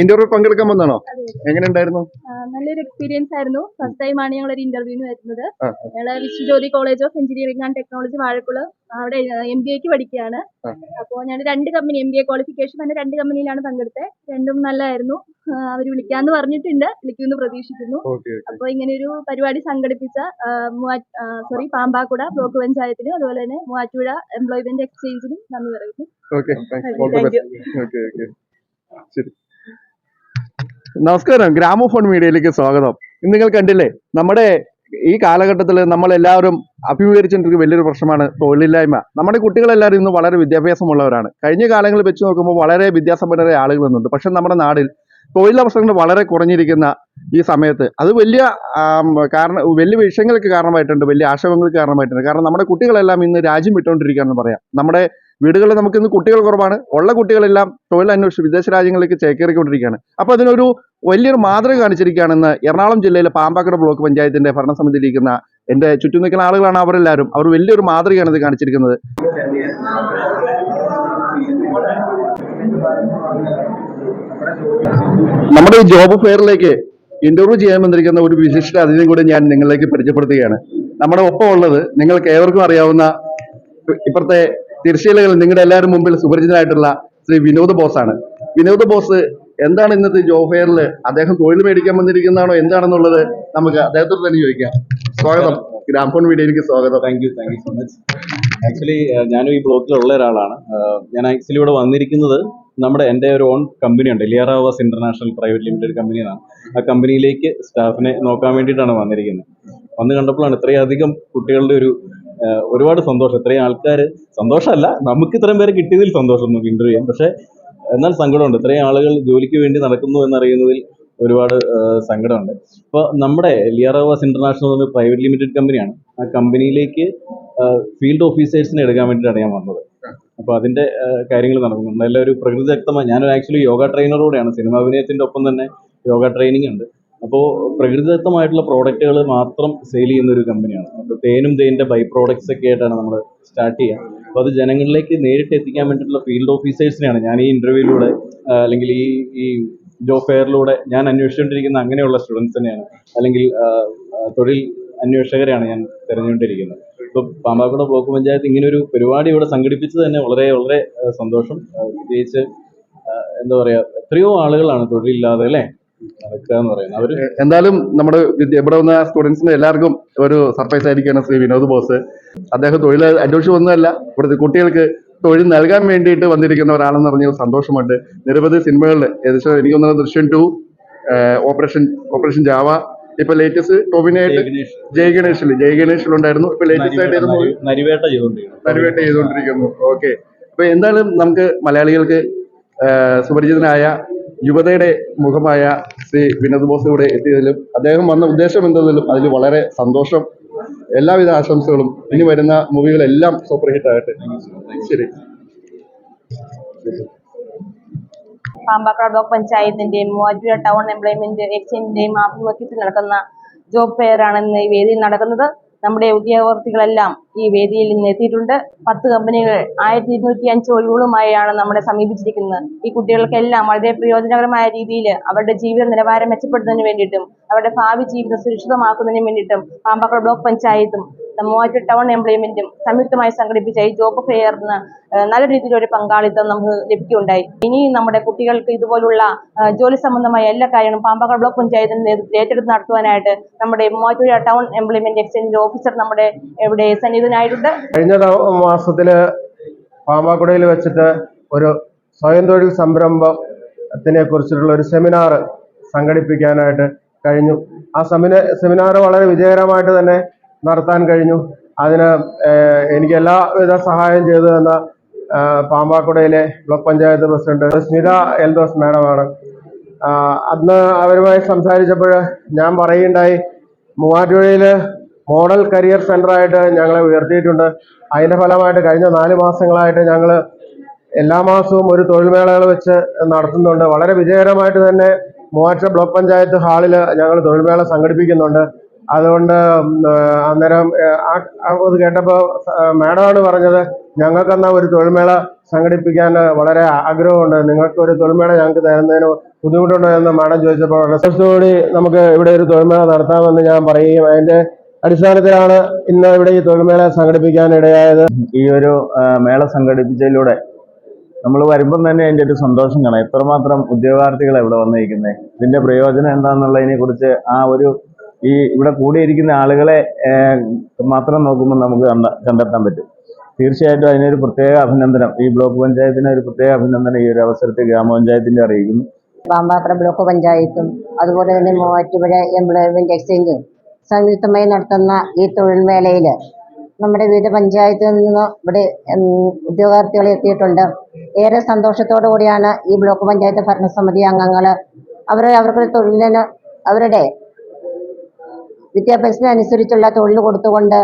Interview പങ്കെടുക്കാൻ വന്നാണോ എങ്ങനെ ഉണ്ടായിരുന്നു നല്ലൊരു എക്സ്പീരിയൻസ് ആയിരുന്നു. ഫസ്റ്റ് ടൈം ആണ് ഞങ്ങൾ ഒരു ഇന്റർവ്യൂവിന് വരുന്നത്. ഞങ്ങൾ Viswajyothi college of engineering and technology Vazhakulam അവിടെ എം ബി എക്ക് പഠിക്കുകയാണ്. അപ്പോ അപ്പോൾ ഞാൻ രണ്ട് company M B A qualification തന്നെ രണ്ട് കമ്പനിയിലാണ് പങ്കെടുത്തത്. രണ്ടും നല്ലതായിരുന്നു അവർ വിളിക്കാന്ന് പറഞ്ഞിട്ടുണ്ട്. വിളിക്കുമെന്ന് പ്രതീക്ഷിക്കുന്നു. അപ്പൊ അപ്പോൾ ഇങ്ങനെ ഒരു പരിപാടി സംഘടിപ്പിച്ച സോറി പാമ്പാക്കുട ബ്ലോക്ക് പഞ്ചായത്തിനും അതുപോലെ തന്നെ മൂവാറ്റുപുഴ എംപ്ലോയ്മെന്റ് എക്സ്ചേഞ്ചിനും നന്ദി പറയുന്നു. ശരി. നമസ്കാരം ഗ്രാമോഫോൺ മീഡിയയിലേക്ക് സ്വാഗതം. ഇന്ന് നിങ്ങൾ കണ്ടില്ലേ നമ്മുടെ ഈ കാലഘട്ടത്തിൽ നമ്മൾ എല്ലാവരും അഭിമുഖീകരിച്ചിട്ടൊരു വലിയൊരു പ്രശ്നമാണ് തൊഴിലില്ലായ്മ. നമ്മുടെ കുട്ടികളെല്ലാവരും ഇന്ന് വളരെ വിദ്യാഭ്യാസമുള്ളവരാണ്. കഴിഞ്ഞ കാലങ്ങളിൽ വെച്ച് നോക്കുമ്പോൾ വളരെ വിദ്യാസമ്പന്നരായ ആളുകൾ വന്നുണ്ട് പക്ഷെ നമ്മുടെ നാടിൽ തൊഴിലവസരങ്ങൾ വളരെ കുറഞ്ഞിരിക്കുന്ന ഈ സമയത്ത് അത് വലിയ കാരണം വലിയ വിഷയങ്ങൾക്ക് കാരണമായിട്ടുണ്ട് വലിയ ആശയങ്ങൾക്ക് കാരണമായിട്ടുണ്ട്. കാരണം നമ്മുടെ കുട്ടികളെല്ലാം ഇന്ന് രാജ്യം വിട്ടുകൊണ്ടിരിക്കുകയാണെന്ന് പറയാം. നമ്മുടെ വീടുകളിൽ നമുക്ക് ഇന്ന് കുട്ടികൾ കുറവാണ്. ഉള്ള കുട്ടികളെല്ലാം തൊഴിൽ അന്വേഷിച്ച് വിദേശ രാജ്യങ്ങളിലേക്ക് ചേക്കേറിക്കൊണ്ടിരിക്കുകയാണ്. അപ്പോൾ അതിനൊരു വലിയൊരു മാതൃക കാണിച്ചിരിക്കുകയാണെന്ന് എറണാകുളം ജില്ലയിലെ പാമ്പാക്കട ബ്ലോക്ക് പഞ്ചായത്തിന്റെ ഭരണസമിതിയിലിരിക്കുന്ന എന്റെ ചുറ്റും നിൽക്കുന്ന ആളുകളാണ് അവരെല്ലാവരും. അവർ വലിയൊരു മാതൃകയാണ് ഇത് കാണിച്ചിരിക്കുന്നത്. നമ്മുടെ ഈ ജോബ് ഫെയറിലേക്ക് ഇന്റർവ്യൂ ചെയ്യാൻ വന്നിരിക്കുന്ന ഒരു വിശിഷ്ട അതിഥിയും കൂടി ഞാൻ നിങ്ങളിലേക്ക് പരിചയപ്പെടുത്തുകയാണ്. നമ്മുടെ ഒപ്പം ഉള്ളത് നിങ്ങൾക്ക് ഏവർക്കും അറിയാവുന്ന ഇപ്പുറത്തെ തിരശ്ശീലകൾ നിങ്ങളുടെ എല്ലാവരും മുമ്പിൽ സുപരിചിതനായിട്ടുള്ള ശ്രീ വിനോദ് ബോസ് ആണ് വിനോദ് ബോസ് എന്താണ് ഇന്നത്തെ ജോബ് ഫെയറിൽ അദ്ദേഹം തൊഴിൽ മേടിക്കാൻ വന്നിരിക്കുന്നതാണോ? എന്താണെന്നുള്ളത് നമുക്ക് അദ്ദേഹത്തോട് തന്നെ ചോദിക്കാം. സ്വാഗതം. ഗ്രാമഫോൺ വീഡിയോയിലേക്ക് സ്വാഗതം. Thank you thank you so much actually ഞാനും ഈ ബ്ലോക്കിലുള്ള ഒരാളാണ്. ഞാൻ ആക്ച്വലി ഇവിടെ വന്നിരിക്കുന്നത് നമ്മുടെ എന്റെ ഒരു ഓൺ കമ്പനി ഉണ്ട്. ലിയറാവാസ് ഇന്റർനാഷണൽ പ്രൈവറ്റ് ലിമിറ്റഡ് കമ്പനിയാണ് ആ കമ്പനിയിലേക്ക് സ്റ്റാഫിനെ നോക്കാൻ വേണ്ടിയിട്ടാണ് വന്നിരിക്കുന്നത്. വന്ന് കണ്ടപ്പോഴാണ് ഇത്രയധികം കുട്ടികളുടെ ഒരു ഒരുപാട് സന്തോഷം. ഇത്രയും ആൾക്കാർ സന്തോഷമല്ല നമുക്ക് ഇത്രയും പേരെ കിട്ടിയതിൽ സന്തോഷം നമുക്ക് ഇന്റർവ്യൂ ചെയ്യാം. പക്ഷേ എന്നാൽ സങ്കടമുണ്ട്. ഇത്രയും ആളുകൾ ജോലിക്ക് വേണ്ടി നടക്കുന്നു എന്നറിയുന്നതിൽ ഒരുപാട് സങ്കടമുണ്ട്. ഇപ്പോൾ നമ്മുടെ ലിയറോവാസ് ഇന്റർനാഷണൽ എന്ന പ്രൈവറ്റ് ലിമിറ്റഡ് കമ്പനിയാണ് ആ കമ്പനിയിലേക്ക് ഫീൽഡ് ഓഫീസേഴ്സിനെ എടുക്കാൻ വേണ്ടിയിട്ടാണ് ഞാൻ വന്നത്. അപ്പോൾ അതിന്റെ കാര്യങ്ങൾ നടക്കുന്നു. നമ്മളെല്ലാം ഒരു പ്രകൃതിദത്തമായി ഞാനൊരു ആക്ച്വലി യോഗ ട്രെയിനറോടെയാണ് സിനിമാ അഭിനയത്തിന്റെ ഒപ്പം തന്നെ യോഗ ട്രെയിനിങ് ഉണ്ട്. അപ്പോൾ പ്രകൃതിദത്തമായിട്ടുള്ള പ്രോഡക്റ്റുകൾ മാത്രം സെയിൽ ചെയ്യുന്ന ഒരു കമ്പനിയാണ് അപ്പോൾ തേനും തേനിന്റെ ബൈ പ്രോഡക്ട്സ് ഒക്കെ ആയിട്ടാണ് നമ്മൾ സ്റ്റാർട്ട് ചെയ്യുക. അപ്പോൾ അത് ജനങ്ങളിലേക്ക് നേരിട്ട് എത്തിക്കാൻ വേണ്ടിയിട്ടുള്ള ഫീൽഡ് ഓഫീസേഴ്സിനെയാണ് ഞാൻ ഈ ഇന്റർവ്യൂവിലൂടെ അല്ലെങ്കിൽ ഈ ഈ ജോബ് ഫെയറിലൂടെ ഞാൻ അന്വേഷിച്ചുകൊണ്ടിരിക്കുന്ന അങ്ങനെയുള്ള സ്റ്റുഡൻസ് തന്നെയാണ്. അല്ലെങ്കിൽ തൊഴിൽ അന്വേഷകരെയാണ് ഞാൻ തിരഞ്ഞുകൊണ്ടിരിക്കുന്നത്. ഇപ്പോൾ പാമ്പാക്കുട ബ്ലോക്ക് പഞ്ചായത്ത് ഇങ്ങനെ ഒരു പരിപാടി ഇവിടെ സംഘടിപ്പിച്ചത് തന്നെ വളരെ വളരെ സന്തോഷം. പ്രത്യേകിച്ച് എന്താ പറയുക എത്രയോ ആളുകളാണ് തൊഴിലില്ലാതെ അല്ലേ? എന്തായാലും നമ്മുടെ എവിടെ ഇവിടെ വന്ന സ്റ്റുഡൻസിന് എല്ലാവർക്കും ഒരു സർപ്രൈസ് ആയിരിക്കുകയാണ് ശ്രീ വിനോദ് ബോസ്. അദ്ദേഹം തൊഴിൽ അന്വേഷിച്ച് വന്നതല്ല ഇവിടുത്തെ കുട്ടികൾക്ക് തൊഴിൽ നൽകാൻ വേണ്ടിയിട്ട് വന്നിരിക്കുന്ന ഒരാളെന്ന് പറഞ്ഞാൽ സന്തോഷമുണ്ട്. നിരവധി സിനിമകളിൽ ഏകദേശം എനിക്ക് തോന്നുന്നത് Drishyam two operation operation Java ഇപ്പൊ ലേറ്റസ്റ്റ് ടോവിനായിട്ട് ഗണേഷ്. ജയ ഗണേഷിൽ ഉണ്ടായിരുന്നു ഗണേഷിലുണ്ടായിരുന്നു. ഇപ്പൊ ലേറ്റസ്റ്റ് ആയിട്ട്? നരിവേട്ട പരിവേട്ട ചെയ്തുകൊണ്ടിരിക്കുന്നു. ഓക്കെ. അപ്പൊ എന്തായാലും നമുക്ക് മലയാളികൾക്ക് സുപരിചിതനായ യുവതയുടെ മുഖമായ ശ്രീ വിനോദ് ബോസ് ഇവിടെ എത്തിയതിലും അദ്ദേഹം വന്ന ഉദ്ദേശം എന്തെങ്കിലും അതിൽ വളരെ സന്തോഷം. എല്ലാവിധ ആശംസകളും. ഇനി വരുന്ന മൂവികളെല്ലാം സൂപ്പർ ഹിറ്റ് ആകട്ടെ. ശരി. പാമ്പാക്കട ബ്ലോക്ക് പഞ്ചായത്തിന്റെയും മൂവാറ്റുപുഴ ടൗൺ എംപ്ലോയ്മെന്റ് എക്സ്ചേഞ്ചിന്റെയും ആഭിമുഖ്യത്തിൽ നടക്കുന്ന ജോബ് ഫെയർ ആണ് ഇന്ന് ഈ വേദിയിൽ നടക്കുന്നത്. നമ്മുടെ ഉദ്യോഗാർത്ഥികളെല്ലാം ഈ വേദിയിൽ നിന്ന് എത്തിയിട്ടുണ്ട്. പത്ത് കമ്പനികൾ ആയിരത്തി ഇരുന്നൂറ്റി അഞ്ച് ഒഴിവുകളുമായാണ് നമ്മളെ സമീപിച്ചിരിക്കുന്നത്. ഈ കുട്ടികൾക്കെല്ലാം വളരെ പ്രയോജനകരമായ രീതിയിൽ അവരുടെ ജീവിത നിലവാരം മെച്ചപ്പെടുത്തുന്നതിന് വേണ്ടിയിട്ടും അവരുടെ ഭാവി ജീവിതം സുരക്ഷിതമാക്കുന്നതിന് വേണ്ടിയിട്ടും പാമ്പാക്കട ബ്ലോക്ക് പഞ്ചായത്തും മൂവാറ്റുപുഴ ടൗൺ എംപ്ലോയ്മെന്റും സംയുക്തമായി സംഘടിപ്പിച്ച ഈ ജോബ് ഫെയറിന് നല്ല രീതിയിലൊരു പങ്കാളിത്തം നമുക്ക് ലഭിക്കുകയുണ്ടായി. ഇനി നമ്മുടെ കുട്ടികൾക്ക് ഇതുപോലുള്ള ജോലി സംബന്ധമായ എല്ലാ കാര്യങ്ങളും പാമ്പാക്കാട് ബ്ലോക്ക് പഞ്ചായത്തിന്റെ നേതൃത്വത്തിൽ ഏറ്റെടുത്ത് നടത്തുവാനായിട്ട് നമ്മുടെ Muvattupuzha town employment exchange officer നമ്മുടെ ഇവിടെ സന്നിഹിതനായിട്ടുണ്ട് കഴിഞ്ഞ മാസത്തിൽ പാമ്പാക്കുടയിൽ വെച്ചിട്ട് ഒരു സ്വയം തൊഴിൽ സംരംഭത്തിനെ കുറിച്ചിട്ടുള്ള ഒരു സെമിനാർ സംഘടിപ്പിക്കാനായിട്ട് കഴിഞ്ഞു. ആ സെമിനാർ സെമിനാർ വളരെ വിജയകരമായിട്ട് തന്നെ നടത്താൻ കഴിഞ്ഞു. അതിന് എനിക്ക് എല്ലാവിധ സഹായം ചെയ്തു തന്ന പാമ്പാക്കുടയിലെ ബ്ലോക്ക് പഞ്ചായത്ത് പ്രസിഡന്റ് സ്മിത എൽദോസ് മാഡമാണ്. അന്ന് അവരുമായി സംസാരിച്ചപ്പോൾ ഞാൻ പറയുകയുണ്ടായി മൂവാറ്റുപുഴയിൽ മോഡൽ കരിയർ സെന്ററായിട്ട് ഞങ്ങളെ ഉയർത്തിയിട്ടുണ്ട്. അതിന്റെ ഫലമായിട്ട് കഴിഞ്ഞ നാല് മാസങ്ങളായിട്ട് ഞങ്ങൾ എല്ലാ മാസവും ഒരു തൊഴിൽമേളകൾ വെച്ച് നടത്തുന്നുണ്ട്. വളരെ വിജയകരമായിട്ട് തന്നെ മൂവാറ്റ ബ്ലോക്ക് പഞ്ചായത്ത് ഹാളിൽ ഞങ്ങൾ തൊഴിൽമേള സംഘടിപ്പിക്കുന്നുണ്ട്. അതുകൊണ്ട് അന്നേരം അത് കേട്ടപ്പോൾ മാഡമാണ് പറഞ്ഞത് ഞങ്ങൾക്കെന്നാ ഒരു തൊഴിൽമേള സംഘടിപ്പിക്കാൻ വളരെ ആഗ്രഹമുണ്ട്. നിങ്ങൾക്ക് ഒരു തൊഴിൽമേള ഞങ്ങൾക്ക് തരുന്നതിന് ബുദ്ധിമുട്ടുണ്ടോ എന്ന് മാഡം ചോദിച്ചപ്പോൾ കൂടി നമുക്ക് ഇവിടെ ഒരു തൊഴിൽമേള നടത്താമെന്ന് ഞാൻ പറയുകയും അതിന്റെ അടിസ്ഥാനത്തിലാണ് ഇന്ന് ഇവിടെ ഈ തൊഴിൽമേള സംഘടിപ്പിക്കാൻ ഇടയായത്. ഈ ഒരു മേള സംഘടിപ്പിച്ചതിലൂടെ നമ്മൾ വരുമ്പം തന്നെ അതിന്റെ ഒരു സന്തോഷം കാണാം. എത്രമാത്രം ഉദ്യോഗാർത്ഥികളാണ് ഇവിടെ വന്നിരിക്കുന്നത് ഇതിന്റെ പ്രയോജനം എന്താണെന്നുള്ളതിനെ കുറിച്ച് ആ ഒരു ഈ ഇവിടെ കൂടിയിരിക്കുന്ന ആളുകളെ മാത്രം നോക്കുമ്പോൾ നമുക്ക് കണ്ട കണ്ടെത്താൻ പറ്റും. തീർച്ചയായിട്ടും അതിനൊരു പ്രത്യേക അഭിനന്ദനം. ഈ ബ്ലോക്ക് പഞ്ചായത്തിന് ഒരു പ്രത്യേക അഭിനന്ദനം ഈ ഒരു അവസരത്തിൽ ഗ്രാമപഞ്ചായത്തിന്റെ അറിയിക്കുന്നു. പാമ്പാത്ര ബ്ലോക്ക് പഞ്ചായത്തും അതുപോലെ തന്നെ മൂവാറ്റുപുഴ എംപ്ലോയ്മെന്റ് എക്സ്ചേഞ്ചും സംയുക്തമായി നടത്തുന്ന ഈ തൊഴിൽ മേളയിൽ നമ്മുടെ വിവിധ പഞ്ചായത്തിൽ നിന്ന് ഇവിടെ ഉദ്യോഗാർത്ഥികൾ എത്തിയിട്ടുണ്ട്. ഏറെ സന്തോഷത്തോടു കൂടിയാണ് ഈ ബ്ലോക്ക് പഞ്ചായത്ത് ഭരണസമിതി അംഗങ്ങൾ അവർ അവരുടെ തൊഴിലിന് അവരുടെ വിദ്യാഭ്യാസത്തിന് അനുസരിച്ചുള്ള തൊഴിൽ കൊടുത്തുകൊണ്ട്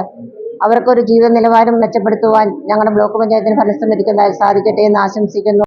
അവർക്കൊരു ജീവിത നിലവാരം മെച്ചപ്പെടുത്തുവാൻ ഞങ്ങളുടെ ബ്ലോക്ക് പഞ്ചായത്തിന് ഭരണസമിതിക്ക് സാധിക്കട്ടെ എന്ന് ആശംസിക്കുന്നു.